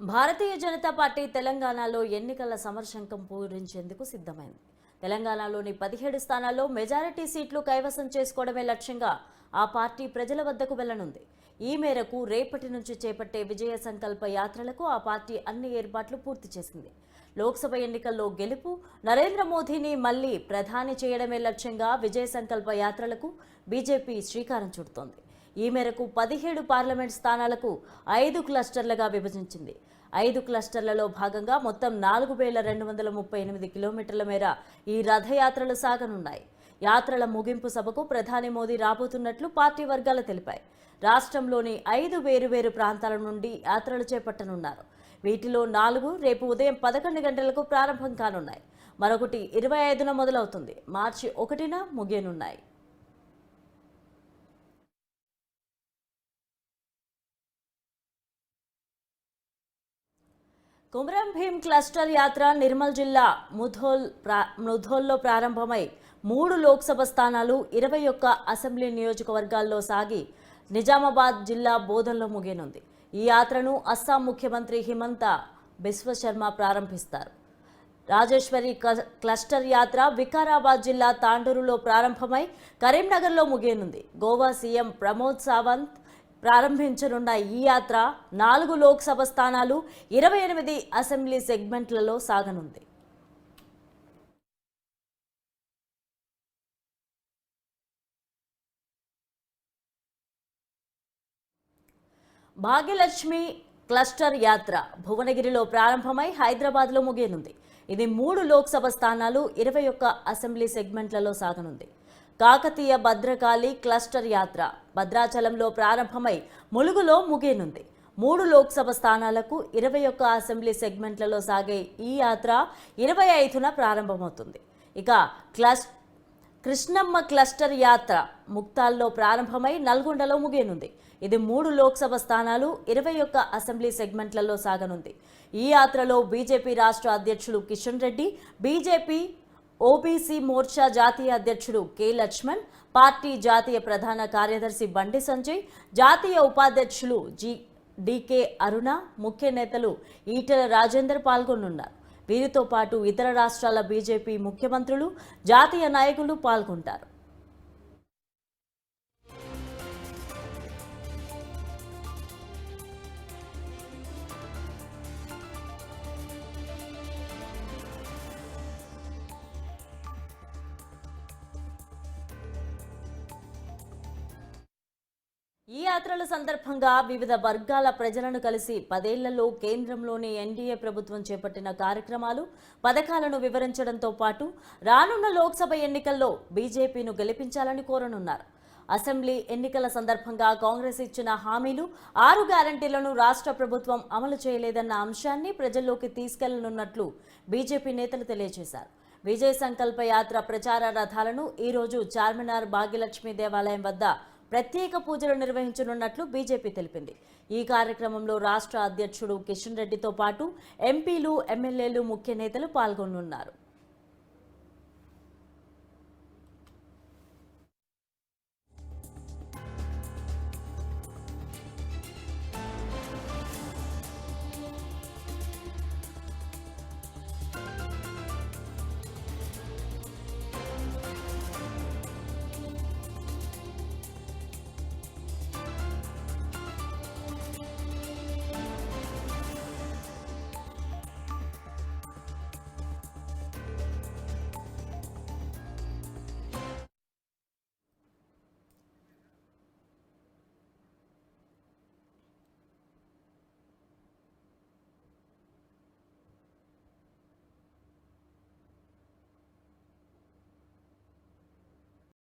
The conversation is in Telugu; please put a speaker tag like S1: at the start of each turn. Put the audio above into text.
S1: భారతీయ జనతా పార్టీ తెలంగాణలో ఎన్నికల సమర్శంకం పూరించేందుకు సిద్ధమైంది. తెలంగాణలోని పదిహేడు స్థానాల్లో మెజారిటీ సీట్లు కైవసం చేసుకోవడమే లక్ష్యంగా ఆ పార్టీ ప్రజల వద్దకు వెళ్ళనుంది. ఈ మేరకు రేపటి నుంచి చేపట్టే విజయ సంకల్ప యాత్రలకు ఆ పార్టీ అన్ని ఏర్పాట్లు పూర్తి చేసింది. లోక్సభ ఎన్నికల్లో గెలుపు నరేంద్ర మోదీని మళ్ళీ ప్రధాని చేయడమే లక్ష్యంగా విజయ సంకల్ప యాత్రలకు బీజేపీ శ్రీకారం చుడుతోంది. ఈ మేరకు పదిహేడు పార్లమెంట్ స్థానాలకు ఐదు క్లస్టర్లుగా విభజించింది. ఐదు క్లస్టర్లలో భాగంగా మొత్తం నాలుగు వేల రెండు వందల ముప్పై ఎనిమిది కిలోమీటర్ల మేర ఈ రథయాత్రలు సాగనున్నాయి. యాత్రల ముగింపు సభకు ప్రధాని మోదీ రాబోతున్నట్లు పార్టీ వర్గాలు తెలిపాయి. రాష్ట్రంలోని ఐదు వేరువేరు ప్రాంతాల నుండి యాత్రలు చేపట్టనున్నారు. వీటిలో నాలుగు రేపు ఉదయం పదకొండు గంటలకు ప్రారంభం కానున్నాయి. మరొకటి ఇరవై ఐదున మొదలవుతుంది. మార్చి ఒకటిన ముగియనున్నాయి. కుమరం భీం క్లస్టర్ యాత్ర నిర్మల్ జిల్లా ముధోల్ ప్రా ముధోల్లో ప్రారంభమై మూడు లోక్సభ స్థానాలు ఇరవై ఒక్క అసెంబ్లీ నియోజకవర్గాల్లో సాగి నిజామాబాద్ జిల్లా బోధనలో ముగియనుంది. ఈ యాత్రను అస్సాం ముఖ్యమంత్రి హిమంత బిశ్వ శర్మ ప్రారంభిస్తారు. రాజేశ్వరి క్లస్టర్ యాత్ర వికారాబాద్ జిల్లా తాండూరులో ప్రారంభమై కరీంనగర్లో ముగియనుంది. గోవా సీఎం ప్రమోద్ సావంత్ ప్రారంభించనున్న ఈ యాత్ర నాలుగు లోక్సభ స్థానాలు ఇరవై ఎనిమిది అసెంబ్లీ సెగ్మెంట్లలో సాగనుంది. భాగ్యలక్ష్మి క్లస్టర్ యాత్ర భువనగిరిలో ప్రారంభమై హైదరాబాద్లో ముగియనుంది. ఇది మూడు లోక్సభ స్థానాలు ఇరవై ఒక్క అసెంబ్లీ సెగ్మెంట్లలో సాగనుంది. కాకతీయ భద్రకాళి క్లస్టర్ యాత్ర భద్రాచలంలో ప్రారంభమై ములుగులో ముగియనుంది. మూడు లోక్సభ స్థానాలకు ఇరవై ఒక్క అసెంబ్లీ సెగ్మెంట్లలో సాగే ఈ యాత్ర ఇరవై ఐదున ప్రారంభమవుతుంది. ఇక క్లస్ కృష్ణమ్మ క్లస్టర్ యాత్ర ముక్తాల్లో ప్రారంభమై నల్గొండలో ముగియనుంది. ఇది మూడు లోక్సభ స్థానాలు ఇరవై ఒక్క అసెంబ్లీ సెగ్మెంట్లలో సాగనుంది. ఈ యాత్రలో బీజేపీ రాష్ట్ర అధ్యక్షుడు కిషన్ రెడ్డి బీజేపీ ఓబీసీ మోర్చా జాతీయ అధ్యక్షుడు కె లక్ష్మణ్ పార్టీ జాతీయ ప్రధాన కార్యదర్శి బండి సంజయ్ జాతీయ ఉపాధ్యక్షులు జి డికే అరుణ ముఖ్య నేతలు ఈటెల రాజేందర్ పాల్గొనున్నారు. వీరితో పాటు ఇతర రాష్ట్రాల బీజేపీ ముఖ్యమంత్రులు జాతీయ నాయకులు పాల్గొంటారు. యాత్రల సందర్భంగా వివిధ వర్గాల ప్రజలను కలిసి పదేళ్ళలో కేంద్రంలోని ఎన్డీఏ ప్రభుత్వం చేపట్టిన కార్యక్రమాలు పథకాలను వివరించడంతో పాటు రానున్న లోక్సభ ఎన్నికల్లో బీజేపీను గెలిపించాలని కోరనున్నారు. అసెంబ్లీ ఎన్నికల సందర్భంగా కాంగ్రెస్ ఇచ్చిన హామీలు ఆరు గ్యారంటీలను రాష్ట్ర ప్రభుత్వం అమలు చేయలేదన్న అంశాన్ని ప్రజల్లోకి తీసుకెళ్ళనున్నట్లు బీజేపీ నేతలు తెలియజేశారు. విజయ్ సంకల్ప యాత్ర ప్రచార రథాలను ఈరోజు చార్మినార్ భాగ్యలక్ష్మి దేవాలయం వద్ద ప్రత్యేక పూజలు నిర్వహించనున్నట్లు బీజేపీ తెలిపింది. ఈ కార్యక్రమంలో రాష్ట్ర అధ్యక్షుడు కిషన్ రెడ్డితో పాటు ఎంపీలు ఎమ్మెల్యేలు ముఖ్య నేతలు పాల్గొనున్నారు.